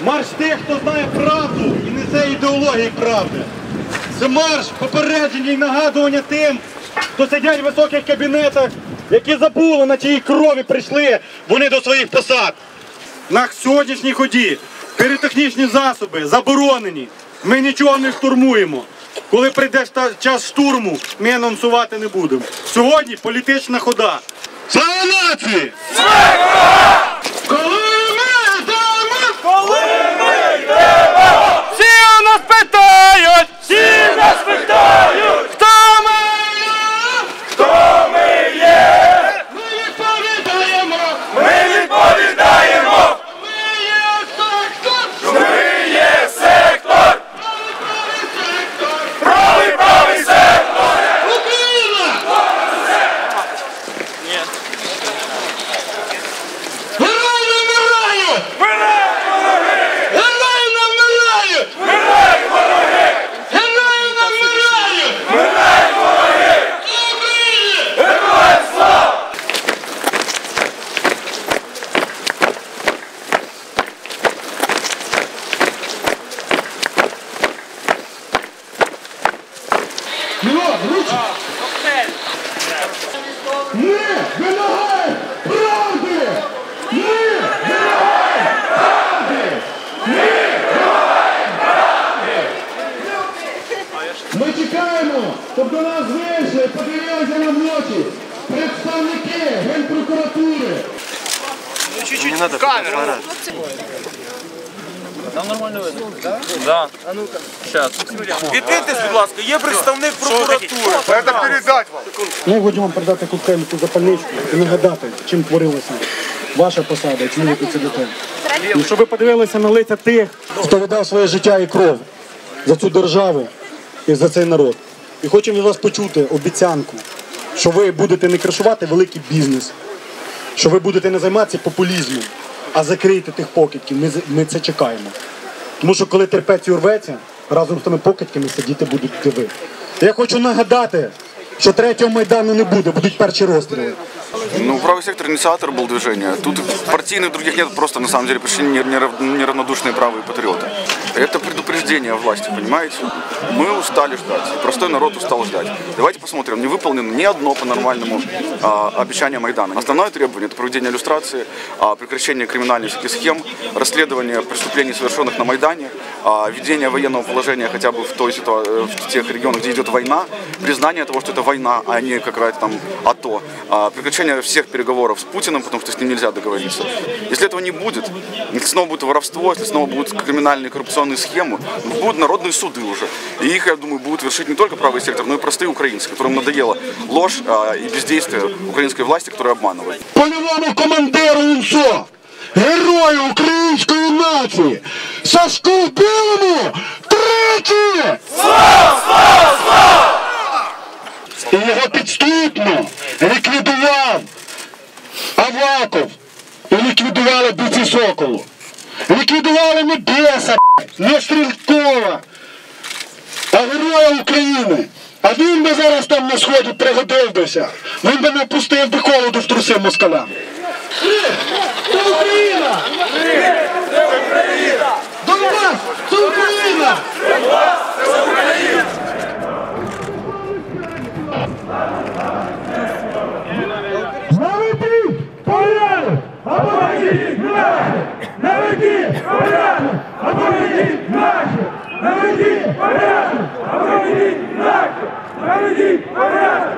марш тих, хто знає правду і несе ідеології правди. Це марш попередження і нагадування тим, хто сидять в високих кабінетах, які забули, на чиїй крові прийшли вони до своїх посад. На сьогоднішній ході піротехнічні засоби заборонені. Ми нічого не штурмуємо. Коли прийде час штурму, ми анонсувати не будемо. Сьогодні політична хода. Слава нації! Коли ми йдемо! Коли Всі у нас питають! Всі нас питають! Хто ми є? Хто ми є? ми відповідаємо! Ми відповідаємо! Ми є сектор! Ми є сектор! Сектор! Правий правий сектор! Україна! Герої не вмирають! Вмирай, вороги! Герої не вмирають! Вмирай, вороги! Герої не вмирають! Вмирай, вороги! Україні! Героям слава! Міло, ручі! Ми вимагаємо правди! Ми вимагаємо правди! Ми вимагаємо! Ми чекаємо, щоб до нас вийшли, подивилися нам в представники Генпрокуратури. Да. Щас. Відкритись, будь ласка, є представник прокуратури. Ми хочемо вам передати куткельку запальничку і нагадати, чим творилася ваша посада, чому ви тут сидите. І щоб ви подивилися на лиця тих, хто віддав своє життя і кров за цю державу і за цей народ. І хочемо від вас почути обіцянку, що ви будете не кришувати великий бізнес, що ви будете не займатися популізмом, а закриєте тих покидьків. Ми, ми це чекаємо. Тому що коли терпець урветься, разом з тими покидьками сидіти будуть диви. Я хочу нагадати, що третього майдану не буде, будуть перші розстріли. Ну, правый сектор инициатор был движения. Тут партийных других нет, просто на самом деле пришли не- нерав- неравнодушные правые патриоты. Это предупреждение власти, понимаете? Мы устали ждать, простой народ устал ждать. Давайте посмотрим, не выполнено ни одно по-нормальному а, обещание Майдана. Основное требование – это проведение иллюстрации, а, прекращение криминальных схем, расследование преступлений, совершенных на Майдане, а, введение военного положения хотя бы в, той ситуа- э, в тех регионах, где идет война, признание того, что это война, а не какая-то там АТО, а, прекращение всех переговоров с Путиным, потому что с ним нельзя договориться. Если этого не будет, если снова будет воровство, если снова будут криминальные коррупционные схемы, будут народные суды уже. И их, я думаю, будут вершить не только правый сектор, но и простые украинцы, которым надоела ложь а, и бездействие украинской власти, которая обманывает. польовому командиру УНСО, герою української нації, Сашку Білому тричі! Аваков і ліквідували бійці Соколу. Ліквідували не Беса, не Стрілкова, а героя України. А він би зараз там на сході пригодив бися. Він би не пустив би холоду в труси москалям. Це Україна! Донбас! Це Україна! Наведіть порядок! Або наведіть наші! Наведіть порядок! а наведіть наші! Наведіть порядок! а наведіть наші! Наведіть порядок!